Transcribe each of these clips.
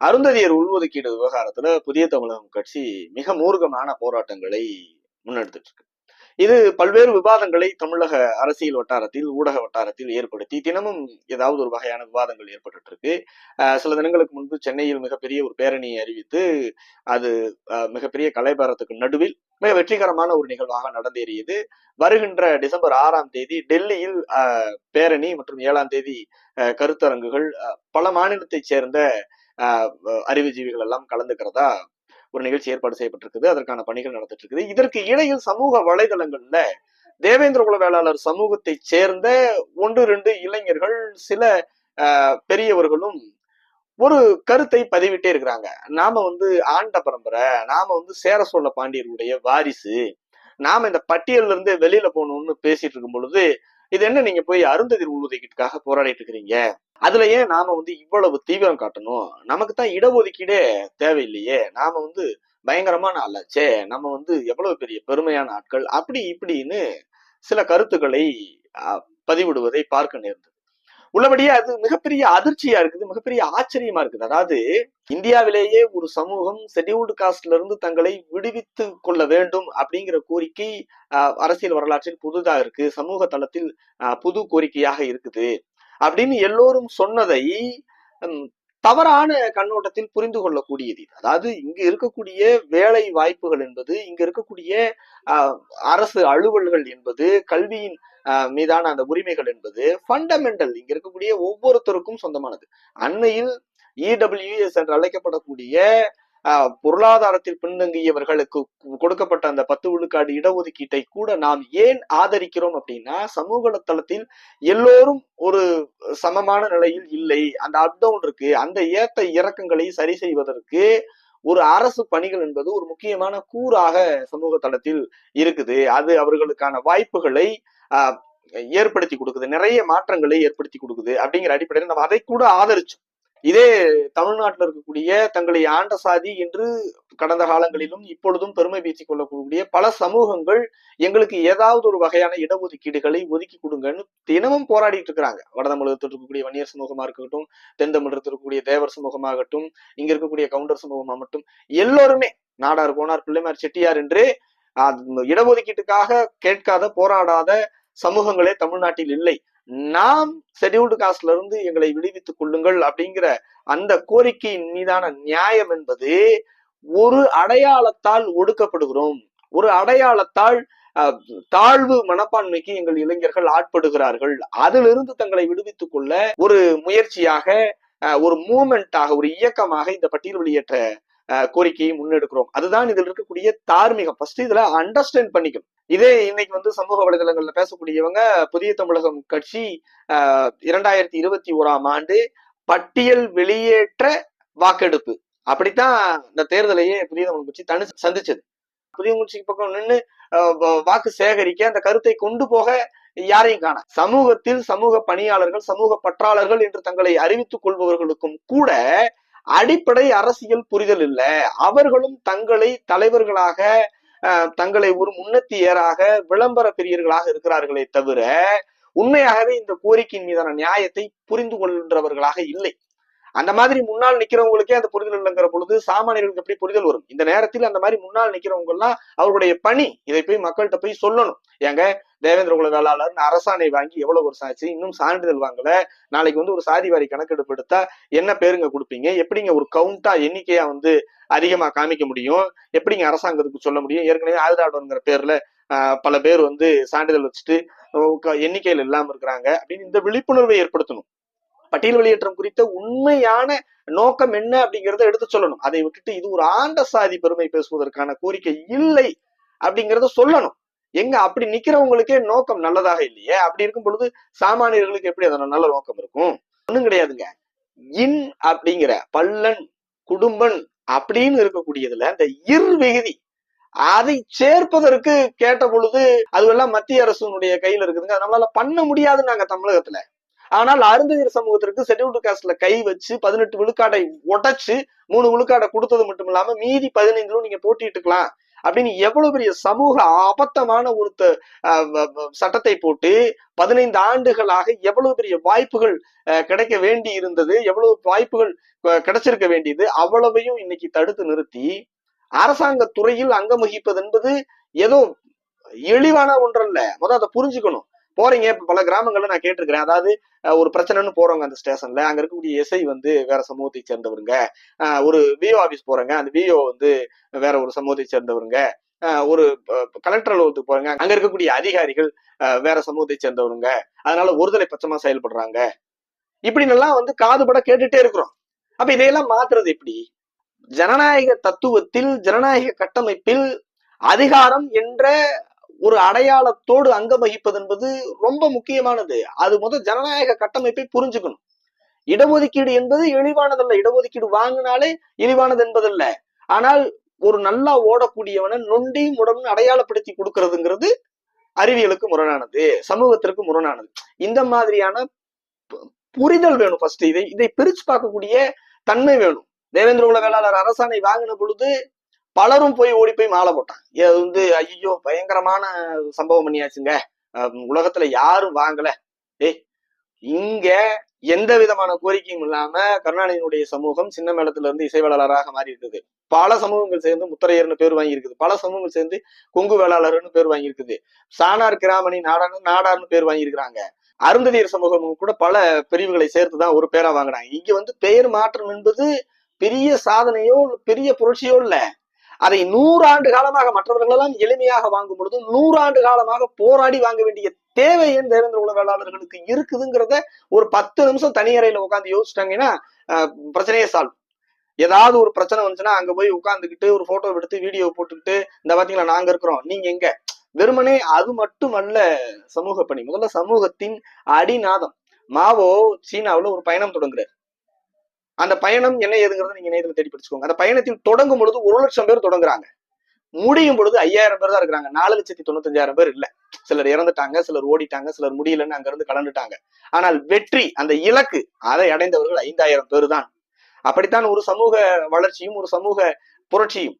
அருந்ததியர் உள்ஒதுக்கீடு விவகாரத்துல புதிய தமிழகம் கட்சி மிக மூர்க்கமான போராட்டங்களை முன்னெடுத்துட்டு இருக்கு இது பல்வேறு விவாதங்களை தமிழக அரசியல் வட்டாரத்தில் ஊடக வட்டாரத்தில் ஏற்படுத்தி தினமும் ஏதாவது ஒரு வகையான விவாதங்கள் ஏற்பட்டு இருக்கு சில தினங்களுக்கு முன்பு சென்னையில் மிகப்பெரிய ஒரு பேரணியை அறிவித்து அது அஹ், மிகப்பெரிய கலைபாரத்துக்கு நடுவில் மிக வெற்றிகரமான ஒரு நிகழ்வாக நடந்தேறியது. வருகின்ற டிசம்பர் ஆறாம் தேதி டெல்லியில் அஹ், பேரணி மற்றும் ஏழாம் தேதி அஹ், கருத்தரங்குகள் அஹ், பல மாநிலத்தைச் சேர்ந்த அறிவுஜீவிகள் எல்லாம் கலந்துக்கிறதா ஒரு நிகழ்ச்சி ஏற்பாடு செய்யப்பட்டிருக்குது. அதற்கான பணிகள் நடந்துட்டு இருக்குது இதற்கு இடையில் சமூக வலைதளங்கள்ல தேவேந்திர குல வேளாளர் சமூகத்தைச் சேர்ந்த ஒன்று ரெண்டு இளைஞர்கள் சில பெரியவர்களும் ஒரு கருத்தை பதிவிட்டே இருக்கிறாங்க. நாம வந்து ஆண்ட பரம்பரை நாம வந்து சேர சோழ பாண்டியர்களுடைய வாரிசு நாம இந்த பட்டியல்ல இருந்து வெளியில போகணும்னு பேசிட்டு இருக்கும் பொழுது இது என்ன நீங்க போய் அருந்ததிர் உள்ஒதுக்கீட்டுக்காக போராடிட்டு இருக்கிறீங்க? அதுல ஏன் நாம வந்து இவ்வளவு தீவிரம் காட்டணும். நமக்கு தான் இடஒதுக்கீடே தேவையில்லையே. நாம வந்து பயங்கரமான ஆளாச்சே. நம்ம வந்து எவ்வளவு பெரிய பெருமையான ஆட்கள். அப்படி இப்படின்னு சில கருத்துக்களை பதிவிடுவதை பார்க்க நேர்ந்தது. உள்ளபடியே அது மிகப்பெரிய அதிர்ச்சியா இருக்குது மிகப்பெரிய ஆச்சரியமா இருக்குது. அதாவது இந்தியாவிலேயே ஒரு சமூகம் ஷெட்யூல்டு காஸ்ட்ல இருந்து தங்களை விடுவித்து கொள்ள வேண்டும் அப்படிங்கிற கோரிக்கை அரசியல் வரலாற்றில் புதுதா இருக்கு. சமூக தளத்தில் புது கோரிக்கையாக இருக்குது. அப்படின்னு எல்லோரும் சொன்னதை தவறான கண்ணோட்டத்தில் புரிந்து கொள்ளக்கூடியது அதாவது இங்கு இருக்கக்கூடிய வேலை வாய்ப்புகள் என்பது இங்கு இருக்கக்கூடிய அரசு அலுவல்கள் என்பது கல்வியின் மீதான அந்த உரிமைகள் என்பது ஃபண்டமெண்டல் இங்க இருக்கக்கூடிய ஒவ்வொருத்தருக்கும் சொந்தமானது. அண்மையில் இடபிள்யூஎஸ் என்று அழைக்கப்படக்கூடிய பொருளாதாரத்தில் பின்தங்கியவர்களுக்கு கொடுக்கப்பட்ட அந்த பத்து விழுக்காடு இடஒதுக்கீட்டை கூட நாம் ஏன் ஆதரிக்கிறோம் அப்படின்னா சமூக தளத்தில் எல்லோரும் ஒரு சமமான நிலையில் இல்லை. அந்த அப் டவுன் இருக்கு. அந்த ஏத்த இறக்கங்களை சரி செய்வதற்கு ஒரு அரசு பணிகள் என்பது ஒரு முக்கியமான கூறாக சமூக தளத்தில் இருக்குது. அது அவர்களுக்கான வாய்ப்புகளை ஏற்படுத்தி கொடுக்குது. நிறைய மாற்றங்களை ஏற்படுத்தி கொடுக்குது அப்படிங்கிற அடிப்படையில் நம்ம அதை கூட ஆதரிச்சோம். இதே தமிழ்நாட்டில் இருக்கக்கூடிய தங்களை ஆண்ட சாதி என்று கடந்த காலங்களிலும் இப்பொழுதும் பெருமை பேசிக் கொள்ளக்கூடிய பல சமூகங்கள் எங்களுக்கு ஏதாவது ஒரு வகையான இடஒதுக்கீடுகளை ஒதுக்கி கொடுங்கன்னு தினமும் போராடிட்டு இருக்கிறாங்க. வட தமிழகத்தில் இருக்கக்கூடிய வன்னியர் சமூகமா இருக்கட்டும் தென் தமிழகத்தில் இருக்கக்கூடிய தேவர் சமூகமாகட்டும் இங்க இருக்கக்கூடிய கவுண்டர் சமூகமாகட்டும் எல்லோருமே நாடார் கோனார் பிள்ளைமார் செட்டியார் என்று இடஒதுக்கீட்டுக்காக கேட்காத போராடாத சமூகங்களே தமிழ்நாட்டில் இல்லை. நாம் ஷெட்யூல்டு காஸ்ட்ல இருந்து எங்களை விடுவித்துக் கொள்ளுங்கள் அப்படிங்கிற அந்த கோரிக்கையின் மீதான நியாயம் என்பது ஒரு அடையாளத்தால் ஒடுக்கப்படுகிறோம். ஒரு அடையாளத்தால் தாழ்வு மனப்பான்மைக்கு எங்கள் இளைஞர்கள் ஆட்படுகிறார்கள். அதிலிருந்து தங்களை விடுவித்துக் கொள்ள ஒரு முயற்சியாக அஹ், ஒரு மூமெண்டாக ஒரு இயக்கமாக இந்த பட்டியல் வெளியேற்ற கோரிக்கையை முன்னெடுக்கிறோம். அதுதான் இதில் இருக்கக்கூடிய தார்மீகம். ஃபர்ஸ்ட் இதுல அண்டர்ஸ்டாண்ட் பண்ணிக்கணும். இதே இன்னைக்கு வந்து சமூக வலைதளங்கள்ல பேசக்கூடியவங்க புதிய தமிழகம் கட்சி ஆஹ் இரண்டாயிரத்தி இருபத்தி ஓராம் ஆண்டு பட்டியல் வெளியேற்ற வாக்கெடுப்பு. அப்படித்தான் இந்த தேர்தலையே புதிய தமிழ் கட்சி தனி சந்திச்சது. புதிய கட்சிக்கு பக்கம் நின்று வாக்கு சேகரிக்க அந்த கருத்தை கொண்டு போக யாரையும் காண. சமூகத்தில் சமூக பணியாளர்கள் சமூக பற்றாளர்கள் என்று தங்களை அறிவித்துக் கொள்பவர்களுக்கும் கூட அடிப்படை அரசியல் புரிதல் இல்ல. அவர்களும் தங்களை தலைவர்களாக அஹ், தங்களை ஒரு முன்னத்தியராக விளம்பர பிரியர்களாக இருக்கிறார்களே தவிர உண்மையாகவே இந்த கோரிக்கையின் மீதான நியாயத்தை புரிந்து கொள்கின்றவர்களாக இல்லை. அந்த மாதிரி முன்னால் நிக்கிறவங்களுக்கே அந்த புரிதல் இல்லைங்கிற பொழுது சாமானியர்களுக்கு எப்படி புரிதல் வரும்? இந்த நேரத்தில் அந்த மாதிரி முன்னால் நிக்கிறவங்க எல்லாம் பணி இதை போய் மக்கள்கிட்ட போய் சொல்லணும். ஏங்க தேவேந்திர குல வேளாளர் அரசாணை வாங்கி எவ்வளவு வருஷம் ஆச்சு? இன்னும் சான்றிதழ் வாங்கல. நாளைக்கு வந்து ஒரு சாதி வாரி கணக்கெடுப்பு எடுத்தா என்ன பேருங்க கொடுப்பீங்க? எப்படிங்க ஒரு கவுண்டா எண்ணிக்கையா வந்து அதிகமா காமிக்க முடியும்? எப்படிங்க அரசாங்கத்துக்கு சொல்ல முடியும்? ஏற்கனவே ஆதரவாளருங்கிற பேர்ல பல பேர் வந்து சான்றிதழ் வச்சுட்டு எண்ணிக்கையில் இல்லாம இருக்கிறாங்க அப்படின்னு இந்த விழிப்புணர்வை ஏற்படுத்தணும். பட்டியல் வெளியேற்றம் குறித்த உண்மையான நோக்கம் என்ன அப்படிங்கிறத எடுத்து சொல்லணும். அதை விட்டுட்டு இது ஒரு ஆண்ட சாதி பெருமை பேசுவதற்கான கோரிக்கை இல்லை அப்படிங்கறத சொல்லணும். எங்க அப்படி நிக்கிறவங்களுக்கே நோக்கம் நல்லதாக இல்லையே? அப்படி இருக்கும் பொழுது சாமானியர்களுக்கு எப்படி அதனால நல்ல நோக்கம் இருக்கும்? ஒண்ணும் கிடையாதுங்க. இன் அப்படிங்கிற பல்லன் குடும்பன் அப்படின்னு இருக்கக்கூடியதுல இந்த இர் விகுதி அதை சேர்ப்பதற்கு கேட்ட பொழுது அதுவெல்லாம் மத்திய அரசுனுடைய கையில இருக்குதுங்க. நம்மளால பண்ண முடியாது நாங்க தமிழகத்துல. ஆனால் அருந்ததியர் சமூகத்திற்கு ஷெட்யூல்டு காஸ்ட்ல கை வச்சு பதினெட்டு விழுக்காடை உடைச்சு மூணு விழுக்காடை கொடுத்தது மட்டும் இல்லாம மீதி பதினைந்துலும் நீங்க போட்டிட்டுக்கலாம் அப்படின்னு எவ்வளவு பெரிய சமூக அபத்தமான ஒரு சட்டத்தை போட்டு பதினைந்து ஆண்டுகளாக எவ்வளவு பெரிய வாய்ப்புகள் அஹ், கிடைக்க வேண்டி இருந்தது எவ்வளவு வாய்ப்புகள் கிடைச்சிருக்க வேண்டியது அவ்வளவையும் இன்னைக்கு தடுத்து நிறுத்தி அரசாங்க துறையில் அங்கம் வகிப்பது என்பது ஏதோ இழிவான ஒன்றல்ல. முதல்ல அதை புரிஞ்சுக்கணும். போறீங்க. இப்ப பல கிராமங்கள்ல நான் கேட்டிருக்கிறேன். அதாவது ஒரு பிரச்சனைன்னு போறவங்க அந்த ஸ்டேஷன்ல அங்க இருக்கக்கூடிய எஸ்ஐ வந்து வேற சமூகத்தை சேர்ந்தவருங்க. அஹ், ஒரு விஓ ஆபீஸ் போறேங்க அந்த விஓ வந்து வேற ஒரு சமூகத்தை சேர்ந்தவருங்க. ஒரு கலெக்டர் அலுவலகத்துக்கு போறாங்க அங்க இருக்கக்கூடிய அதிகாரிகள் அஹ், வேற சமூகத்தை சேர்ந்தவருங்க. அதனால ஒருதலை பட்சமா செயல்படுறாங்க. இப்படின்னெல்லாம் வந்து காதுபட கேட்டுட்டே இருக்கிறோம். அப்ப இதையெல்லாம் மாத்துறது எப்படி? ஜனநாயக தத்துவத்தில் ஜனநாயக கட்டமைப்பில் அதிகாரம் என்ற ஒரு அடையாளத்தோடு அங்கம் வகிப்பது என்பது ரொம்ப முக்கியமானது. அது முதல் ஜனநாயக கட்டமைப்பை புரிஞ்சுக்கணும். இடஒதுக்கீடு என்பது இழிவானதல்ல. இடஒதுக்கீடு வாங்கினாலே இழிவானது என்பதல்ல. ஆனால் ஒரு நல்லா ஓடக்கூடியவனை நொண்டி முடம்னு அடையாளப்படுத்தி கொடுக்கறதுங்கிறது அறிவியலுக்கு முரணானது. சமூகத்திற்கு முரணானது. இந்த மாதிரியான பு- புரிதல் வேணும் ஃபர்ஸ்ட் இதை. இதை பிரிச்சு பார்க்கக்கூடிய தன்மை வேணும். தேவேந்திர குல வேளாளர் அரசாணை வாங்கின பொழுது பலரும் போய் ஓடி போய் மாலை போட்டான் இது வந்து ஐயோ பயங்கரமான சம்பவம் பண்ணியாச்சுங்க. உலகத்துல யாரும் வாங்கல. ஏய் இங்க எந்த விதமான கோரிக்கையும் இல்லாம கருணாநிதியினுடைய சமூகம் சின்ன மேளத்துல இருந்து இசை வேளாளராக மாறி இருக்குது. பல சமூகங்கள் சேர்ந்து முத்தரையர்னு பேர் வாங்கி இருக்குது பல சமூகங்கள் சேர்ந்து கொங்கு வேளாளர்னு பேர் வாங்கி இருக்குது சாணார் கிராமணி நாடார்னு நாடார்னு பேர் வாங்கியிருக்கிறாங்க. அருந்ததியர் சமூகம் கூட பல பிரிவுகளை சேர்த்துதான் ஒரு பேரா வாங்குறாங்க. இங்க வந்து பெயர் மாற்றம் என்பது பெரிய சாதனையோ பெரிய புரட்சியோ இல்ல. அதை நூறாண்டு காலமாக மற்றவர்களெல்லாம் எளிமையாக வாங்கும் பொழுது நூறாண்டு காலமாக போராடி வாங்க வேண்டிய தேவை ஏன் தேவேந்திர குல வேளாளர்களுக்கு இருக்குதுங்கிறத ஒரு பத்து நிமிஷம் தனியறையில உட்காந்து யோசிச்சிட்டாங்கன்னா பிரச்சனையே சால்வ் ஏதாவது ஒரு பிரச்சனை வந்துச்சுன்னா அங்க போய் உட்காந்துக்கிட்டு ஒரு போட்டோ எடுத்து வீடியோ போட்டுக்கிட்டு இந்த பாத்தீங்களா நாங்க இருக்கிறோம் நீங்க எங்க? வெறுமனே அது மட்டுமல்ல சமூக பணி முதல்ல சமூகத்தின் அடிநாதம். மாவோ சீனாவுல ஒரு பயணம் தொடங்குறாரு. அந்த பயணம் என்ன ஏதுங்கிறத நீங்க நேரத்தில் தேடி படிச்சுக்கோங்க. அந்த பயணத்தில் தொடங்கும் பொழுது ஒரு லட்சம் பேர் தொடங்குறாங்க. முடியும் பொழுது ஐயாயிரம் பேர் தான் இருக்கிறாங்க. நாலு லட்சத்தி தொண்ணூத்தஞ்சாயிரம் பேர் இல்ல. சிலர் இறந்துட்டாங்க சிலர் ஓடிட்டாங்க சிலர் முடியலன்னு அங்கிருந்து கலந்துட்டாங்க. ஆனால் வெற்றி அந்த இலக்கு அதை அடைந்தவர்கள் ஐந்தாயிரம் பேர் தான். அப்படித்தான் ஒரு சமூக வளர்ச்சியும் ஒரு சமூக புரட்சியும்.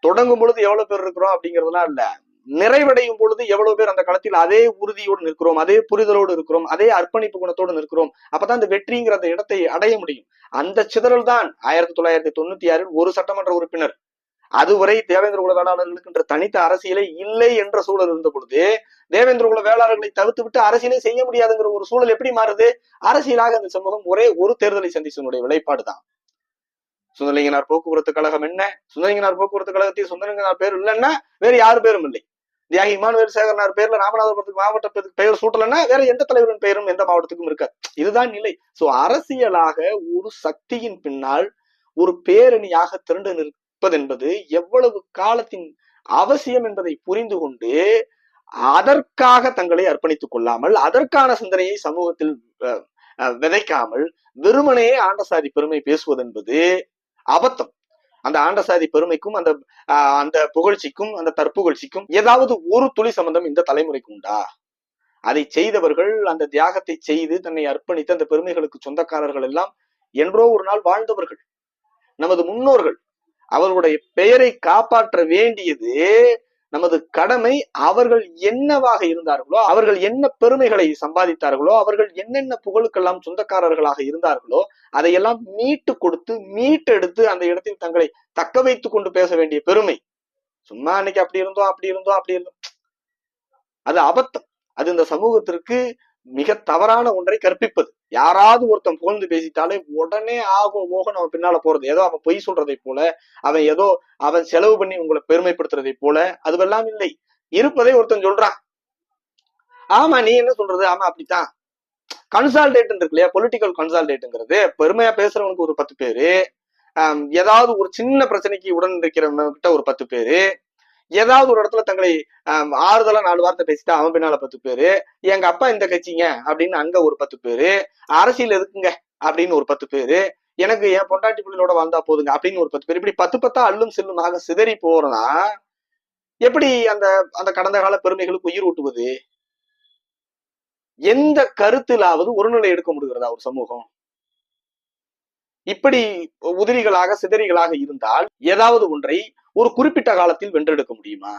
தொடங்கும் பொழுது எவ்வளவு பேர் இருக்கிறோம் அப்படிங்கிறதுலாம் இல்ல. நிறைவடையும் பொழுது எவ்வளவு பேர் அந்த களத்தில் அதே உறுதியோடு நிற்கிறோம் அதே புரிதலோடு இருக்கிறோம் அதே அர்ப்பணிப்பு குணத்தோடு நிற்கிறோம் அப்பதான் அந்த வெற்றிங்கிற அந்த இடத்தை அடைய முடியும். அந்த சிதறல் தான் ஆயிரத்தி தொள்ளாயிரத்தி தொண்ணூத்தி ஆறில் ஒரு சட்டமன்ற உறுப்பினர் அதுவரை தேவேந்திர குல வேளாளர்களுக்கு என்ற தனித்த அரசியலே இல்லை என்ற சூழல் இருந்த பொழுது தேவேந்திர குல வேளாளர்களை தவிர்த்து விட்டு அரசியலே செய்ய முடியாதுங்கிற ஒரு சூழல் எப்படி மாறுது? அரசியலாக அந்த சமூகம் ஒரே ஒரு தேர்தலை சந்திச்சனுடைய விளைப்பாடு தான் சுந்தரலிங்கனார் போக்குவரத்து கழகம் என்ன? சுந்தரலிங்கனார் போக்குவரத்து கழகத்தில் சுந்தரலிங்கனார் பேர் இல்லைன்னா வேற யாரு பேரும் இல்லை. தியாகி இமானுவேல் சேகரனார் பேர்ல ராமநாதபுரத்துக்கு மாவட்டத்துக்கு பெயர் சூட்டலன்னா வேற எந்த தலைவரின் பெயரும் எந்த மாவட்டத்துக்கும் இருக்காது. இதுதான் நிலை. சோ அரசியலாக ஒரு சக்தியின் பின்னால் ஒரு பேரணியாக திரண்டு நிற்பது என்பது எவ்வளவு காலத்தின் அவசியம் என்பதை புரிந்து கொண்டு அதற்காக தங்களை அர்ப்பணித்துக் கொள்ளாமல் அதற்கான சிந்தனையை சமூகத்தில் விதைக்காமல் வெறுமனே ஆண்டசாதி பெருமை பேசுவது என்பது அபத்தம். அந்த ஆண்டசாதி பெருமைக்கும் அந்த ஆஹ், அந்த புகழ்ச்சிக்கும் அந்த தற்புகழ்ச்சிக்கும் ஏதாவது ஒரு துளி சம்பந்தம் இந்த தலைமுறைக்கு உண்டா? அதை செய்தவர்கள் அந்த தியாகத்தை செய்து தன்னை அர்ப்பணித்து அந்த பெருமைகளுக்கு சொந்தக்காரர்கள் எல்லாம் என்றோ ஒரு நாள் வாழ்ந்தவர்கள். நமது முன்னோர்கள் அவர்களுடைய பெயரை காப்பாற்ற வேண்டியது நமது கடமை அவர்கள் என்னவாக இருந்தார்களோ அவர்கள் என்ன பெருமைகளை சம்பாதித்தார்களோ அவர்கள் என்னென்ன புகழுக்கெல்லாம் சொந்தக்காரர்களாக இருந்தார்களோ அதையெல்லாம் மீட்டு கொடுத்து மீட்டெடுத்து அந்த இடத்தில் தங்களை தக்க வைத்துக் கொண்டு பேச வேண்டிய பெருமை. சும்மா அன்னைக்கு அப்படி இருந்தோம் அப்படி இருந்தோம் அப்படி இருந்தோம். அது அபத்தம். அது இந்த சமூகத்திற்கு மிக தவறான ஒன்றை கற்பிப்பது. யாராவது ஒருத்தன் புகழ்ந்து பேசிட்டாலே உடனே ஆகோ ஓகோ அவன் பின்னால போறது. ஏதோ அவன் பொய் சொல்றதை போல அவன் ஏதோ அவன் செலவு பண்ணி உங்களை பெருமைப்படுத்துறதை போல அதுவெல்லாம் இல்லை. இருப்பதை ஒருத்தன் சொல்றான். ஆமா நீ என்ன சொல்றது? ஆமா அப்படித்தான். கன்சால்டேட் இருக்கு இல்லையா? பொலிட்டிக்கல் கன்சால்டேட்டுங்கிறது பெருமையா பேசுறவனுக்கு ஒரு பத்து பேரு. ஏதாவது ஒரு சின்ன பிரச்சனைக்கு உடன் இருக்கிறவங்க கிட்ட ஒரு பத்து பேரு. ஏதாவது ஒரு இடத்துல தங்களை ஆறுதலா நாலு வார்த்தை பேசிட்டு அவன் பின்னால பத்து பேரு எங்க அப்பா இந்த கட்சிங்க அப்படின்னு அங்க ஒரு பத்து பேரு அரசியல் எதுக்குங்க அப்படின்னு ஒரு பத்து பேரு எனக்கு என் பொண்டாட்டி பிள்ளைகளோட வாழ்ந்தா போதுங்க அப்படின்னு ஒரு பத்து பேர் இப்படி பத்து பத்தா அள்ளும் செல்லுமாக சிதறி போறனா எப்படி அந்த அந்த கடந்த கால பெருமைகளுக்கு உயிர் ஊட்டுவது? எந்த கருத்திலாவது ஒருநிலை எடுக்க முடிகிறதா ஒரு சமூகம்? இப்படி உதிரிகளாக சிதறிகளாக இருந்தால் ஏதாவது ஒன்றை ஒரு குறிப்பிட்ட காலத்தில் வென்றெடுக்க முடியுமா?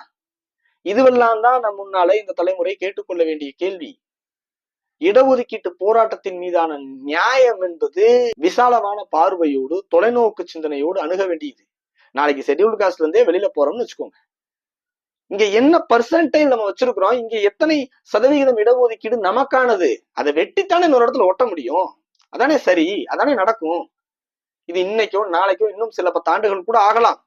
இதுவெல்லாம் தான் நம் முன்னாலே இந்த தலைமுறை கேட்டுக்கொள்ள வேண்டிய கேள்வி. இடஒதுக்கீட்டு போராட்டத்தின் மீதான நியாயம் என்பது விசாலமான பார்வையோடு தொலைநோக்கு சிந்தனையோடு அணுக வேண்டியது. நாளைக்கு ஷெட்யூல்டு காஸ்ட்ல இருந்தே வெளியில போறோம்னு வச்சுக்கோங்க. இங்க என்ன பர்சன்டைல் நம்ம வச்சிருக்கிறோம்? இங்க எத்தனை சதவிகிதம் இடஒதுக்கீடு நமக்கானது? அதை வெட்டித்தானே இன்னொரு இடத்துல ஒட்ட முடியும்? அதானே சரி அதானே நடக்கும். இது இன்னைக்கோ நாளைக்கோ இன்னும் சில பத்தாண்டுகள் கூட ஆகலாம்.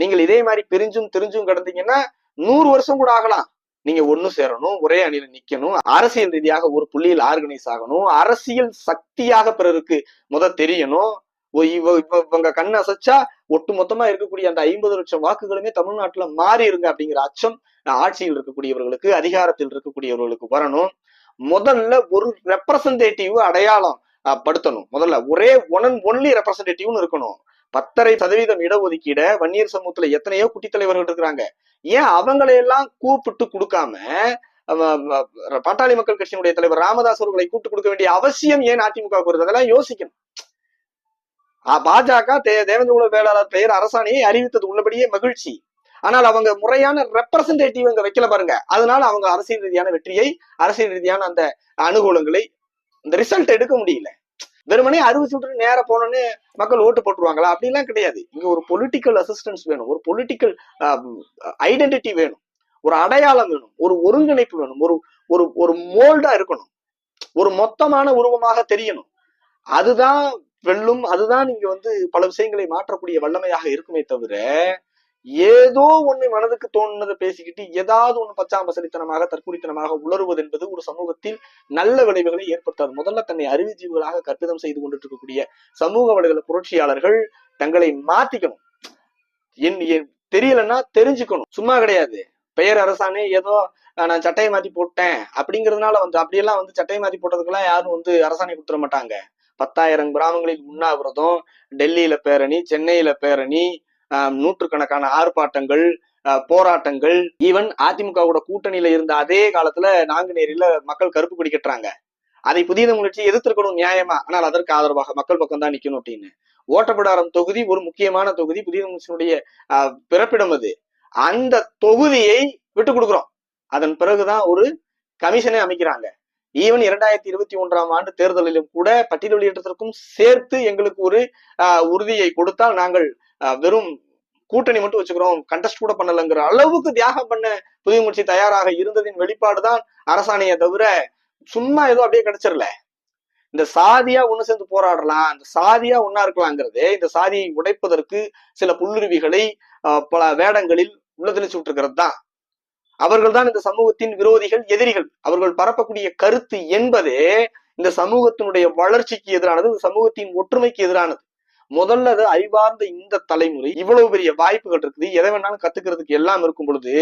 நீங்கள் இதே மாதிரி பிரிஞ்சும் தெரிஞ்சும் கிடந்தீங்கன்னா நூறு வருஷம் கூட ஆகலாம். நீங்க ஒண்ணு சேரணும் ஒரே அணியில நிக்கணும் அரசியல் ரீதியாக ஒரு புள்ளியில் ஆர்கனைஸ் ஆகணும் அரசியல் சக்தியாக பிறருக்கு முத தெரியணும். இவ இவங்க கண் அசைச்சா ஒட்டு மொத்தமா இருக்கக்கூடிய அந்த ஐம்பது லட்சம் வாக்குகளுமே தமிழ்நாட்டுல மாறி இருங்க அப்படிங்கிற அச்சம் ஆட்சியில் இருக்கக்கூடியவர்களுக்கு அதிகாரத்தில் இருக்கக்கூடியவர்களுக்கு வரணும். முதல்ல ஒரு ரெப்ரசன்டேட்டிவ் அடையாளம். படுத்தணும். முதல்ல ஒரே ஒன் அண்ட் ஒன்லி ரெப்ரசன்டேட்டிவ்னு இருக்கணும். பத்தரை சதவீதம் இடஒதுக்கீட வன்னியர் சமூகத்துல எத்தனையோ குட்டி தலைவர்கள் இருக்கிறாங்க. ஏன் அவங்களையெல்லாம் கூப்பிட்டு கொடுக்காம பாட்டாளி மக்கள் கட்சியினுடைய தலைவர் ராமதாஸ் அவர்களை கூப்பிட்டு கொடுக்க வேண்டிய அவசியம் ஏன் அதிமுக வருது? அதெல்லாம் யோசிக்கணும். பாஜக தே- தேவேந்திர வேளாளர் பெயர் அரசாணையை அறிவித்தது உள்ளபடியே மகிழ்ச்சி. ஆனால் அவங்க முறையான ரெப்ரசன்டேட்டிவ் அங்க வைக்கல பாருங்க. அதனால அவங்க அரசியல் ரீதியான வெற்றியை அரசியல் ரீதியான அந்த அனுகூலங்களை இந்த ரிசல்ட் எடுக்க முடியல. வெறுமனே அறுவை சுட்டு நேரம் போனோன்னு மக்கள் ஓட்டு போட்டுருவாங்களா? அப்படிலாம் கிடையாது. இங்க ஒரு பொலிட்டிக்கல் அசிஸ்டன்ஸ் வேணும். ஒரு பொலிட்டிக்கல் ஐடென்டிட்டி வேணும். ஒரு அடையாளம் வேணும். ஒரு ஒருங்கிணைப்பு வேணும். ஒரு ஒரு ஒரு மோல்டா இருக்கணும். ஒரு மொத்தமான உருவமாக தெரியணும். அதுதான் வெல்லும் அதுதான் இங்க வந்து பல விஷயங்களை மாற்றக்கூடிய வல்லமையாக இருக்குமே தவிர ஏதோ ஒண்ணு மனதுக்கு தோணுனதை பேசிக்கிட்டு ஏதாவது ஒண்ணு பச்சாம்பசலித்தனமாக தற்குறித்தனமாக உளருவது என்பது ஒரு சமூகத்தில் நல்ல விளைவுகளை ஏற்படுத்தாது. முதல்ல தன்னை அறிவுஜீவிகளாக கற்பிதம் செய்து கொண்டு இருக்கக்கூடிய சமூக வலைதள புரட்சியாளர்கள் தங்களை மாத்திக்கணும். என் தெரியலன்னா தெரிஞ்சுக்கணும். சும்மா கிடையாது. பெயர் அரசானே ஏதோ நான் சட்டையை மாத்தி போட்டேன் அப்படிங்கறதுனால வந்து அப்படியெல்லாம் வந்து சட்டையை மாத்தி போட்டதுக்கெல்லாம் யாரும் வந்து அரசாணை கொடுத்துட மாட்டாங்க. பத்தாயிரம் கிராமங்களில் உண்ணாவிரதம் டெல்லியில பேரணி சென்னையில பேரணி நூற்றுக்கணக்கான ஆர்ப்பாட்டங்கள் போராட்டங்கள். ஈவன் அதிமுகவோட கூட்டணியில இருந்த அதே காலத்துல நாங்குநேரியில மக்கள் கருப்பு கொடி கட்டுறாங்க அதை புதிய முயற்சி எதிர்த்திருக்கணும் நியாயமா? ஆனால் அதற்கு ஆதரவாக மக்கள் பக்கம் தான் நிக்கணும் அப்படின்னு. ஓட்டப்பிடாரம் தொகுதி ஒரு முக்கியமான தொகுதி புதிய முயற்சியினுடைய பிறப்பிடம் அது. அந்த தொகுதியை விட்டு கொடுக்குறோம். அதன் பிறகுதான் ஒரு கமிஷனை அமைக்கிறாங்க. ஈவன் இரண்டாயிரத்தி இருபத்தி ஒன்றாம் ஆண்டு தேர்தலிலும் கூட பட்டியல் வெளியேற்றத்திற்கும் சேர்த்து எங்களுக்கு ஒரு ஆஹ், உறுதியை கொடுத்தால் நாங்கள் வெறும் கூட்டணி மட்டும் வச்சுக்கிறோம் கண்டஸ்ட் கூட பண்ணலங்கிற அளவுக்கு தியாகம் பண்ண புதிய முயற்சி தயாராக இருந்ததின் வெளிப்பாடுதான் அரசாணையை தவிர சும்மா ஏதோ அப்படியே கிடைச்சிடல. இந்த சாதியா ஒண்ணு சேர்ந்து போராடலாம் இந்த சாதியா ஒன்னா இருக்கலாங்கிறது இந்த சாதியை உடைப்பதற்கு சில புல்லுருவிகளை ஆஹ், பல வேடங்களில் உள்ள திணிச்சு விட்டுருக்கிறது தான் அவர்கள் தான் இந்த சமூகத்தின் விரோதிகள் எதிரிகள். அவர்கள் பரப்பக்கூடிய கருத்து என்பதே இந்த சமூகத்தினுடைய வளர்ச்சிக்கு எதிரானது இந்த சமூகத்தின் ஒற்றுமைக்கு எதிரானது. முதல்ல அது அறிவார்ந்த இந்த தலைமுறை இவ்வளவு பெரிய வாய்ப்புகள் இருக்குது. எதை வேணாலும் கத்துக்கிறதுக்கு எல்லாம் இருக்கும் பொழுது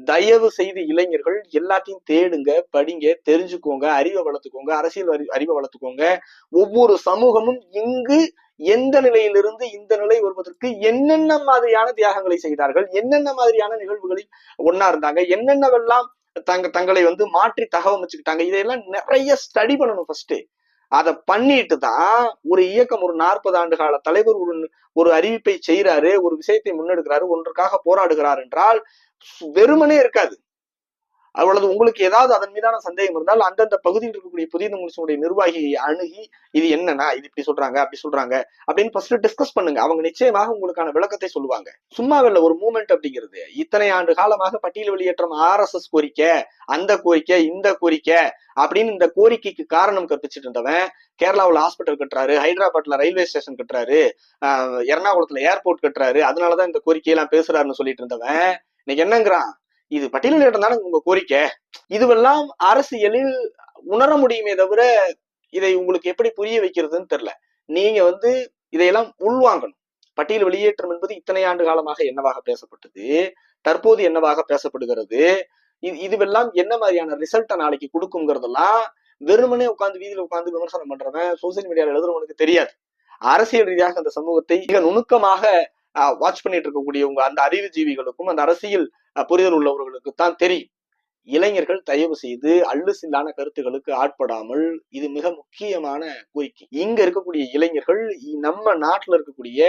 தயவு செய்து இளைஞர்கள் எல்லாத்தையும் தேடுங்க படிங்க தெரிஞ்சுக்கோங்க அறிவை வளர்த்துக்கோங்க அரசியல் அறி அறிவை வளர்த்துக்கோங்க. ஒவ்வொரு சமூகமும் இங்கு எந்த நிலையிலிருந்து இந்த நிலை வருவதற்கு என்னென்ன மாதிரியான தியாகங்களை செய்தார்கள் என்னென்ன மாதிரியான நிகழ்வுகளில் ஒன்னா இருந்தாங்க என்னென்னவெல்லாம் தங்க தங்களை வந்து மாற்றி தகவமைச்சுக்கிட்டாங்க இதையெல்லாம் நிறைய ஸ்டடி பண்ணணும் ஃபர்ஸ்ட் அதை பண்ணிட்டு தான் ஒரு இயக்கம் ஒரு நாற்பது ஆண்டு கால தலைவர் ஒரு ஒரு அறிவிப்பை செய்யறாரு ஒரு விஷயத்தை முன்னெடுக்கிறாரு ஒன்றுக்காக போராடுகிறார் என்றால் வெறுமனே இருக்காது. அவ்வளவு உங்களுக்கு ஏதாவது அதன் மீதான சந்தேகம் இருந்தால் அந்தந்த பகுதியில் இருக்கக்கூடிய புதிய முயற்சியுடைய நிர்வாகியை அணுகி இது என்னன்னா இது இப்படி சொல்றாங்க அப்படி சொல்றாங்க அப்படின்னு ஃபர்ஸ்ட் டிஸ்கஸ் பண்ணுங்க. அவங்க நிச்சயமாக உங்களுக்கான விளக்கத்தை சொல்லுவாங்க. சும்மாவில்ல ஒரு மூமெண்ட் அப்படிங்கிறது. இத்தனை ஆண்டு காலமாக பட்டியல் வெளியேற்றம் ஆர்எஸ்எஸ் கோரிக்கை அந்த கோரிக்கை இந்த கோரிக்கை அப்படின்னு இந்த கோரிக்கைக்கு காரணம் கற்பிச்சிட்டு இருந்தவன் கேரளாவில் ஹாஸ்பிட்டல் கட்டுறாரு ஹைதராபாத்ல ரயில்வே ஸ்டேஷன் கட்டுறாரு எர்ணாகுளத்துல ஏர்போர்ட் கட்டுறாரு அதனாலதான் இந்த கோரிக்கையெல்லாம் பேசுறாருன்னு சொல்லிட்டு இருந்தவன் இன்னைக்கு என்னங்கிறான்? இது பட்டியலில் வெளியேற்றம் தானே உங்க கோரிக்கை? இதுவெல்லாம் அரசியலில் உணர முடியுமே தவிர இதை உங்களுக்கு எப்படி புரிய வைக்கிறதுன்னு தெரியல. நீங்க வந்து இதையெல்லாம் உள்வாங்கணும். பட்டியல் வெளியேற்றம் என்பது இத்தனை ஆண்டு காலமாக என்னவாக பேசப்பட்டது? தற்போது என்னவாக பேசப்படுகிறது? இது இதுவெல்லாம் என்ன மாதிரியான ரிசல்ட்டை நாளைக்கு கொடுக்குங்கிறதெல்லாம் வெறுமனே உட்காந்து வீதியில உட்காந்து விமர்சனம் பண்றவன் சோசியல் மீடியாவில் எழுதுறவனுக்கு தெரியாது. அரசியல் ரீதியாக அந்த சமூகத்தை மிக நுணுக்கமாக வாட்ச் பண்ணிட்டு இருக்கக்கூடியவங்க அந்த அறிவுஜீவிகளுக்கும் அந்த அரசியல் புரிதல் உள்ளவர்களுக்கு தான் தெரியும். இளைஞர்கள் தயவு செய்து அள்ளு சில்லான கருத்துகளுக்கு ஆட்படாமல் இது மிக முக்கியமான கோரிக்கை. இங்க இருக்கக்கூடிய இளைஞர்கள் நம்ம நாட்டுல இருக்கக்கூடிய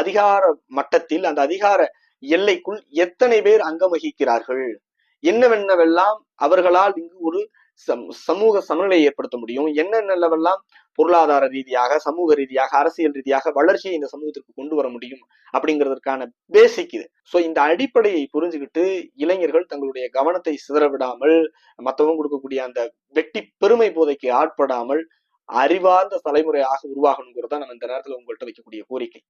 அதிகார மட்டத்தில் அந்த அதிகார எல்லைக்குள் எத்தனை பேர் அங்கம் வகிக்கிறார்கள் என்னவென்னவெல்லாம் அவர்களால் இங்கு ஒரு சமூக சமநிலையை ஏற்படுத்த முடியும். என்னென்ன லெவல்லாம் பொருளாதார ரீதியாக சமூக ரீதியாக அரசியல் ரீதியாக வளர்ச்சியை இந்த சமூகத்திற்கு கொண்டு வர முடியும் அப்படிங்கிறதுக்கான பேசிக் இது. ஸோ இந்த அடிப்படையை புரிஞ்சுக்கிட்டு இளைஞர்கள் தங்களுடைய கவனத்தை சிதற விடாமல் கொடுக்கக்கூடிய அந்த வெட்டி பெருமை போதைக்கு ஆட்படாமல் அறிவார்ந்த தலைமுறையாக உருவாகணுங்கிறத நம்ம இந்த நேரத்தில் உங்கள்கிட்ட வைக்கக்கூடிய கோரிக்கை.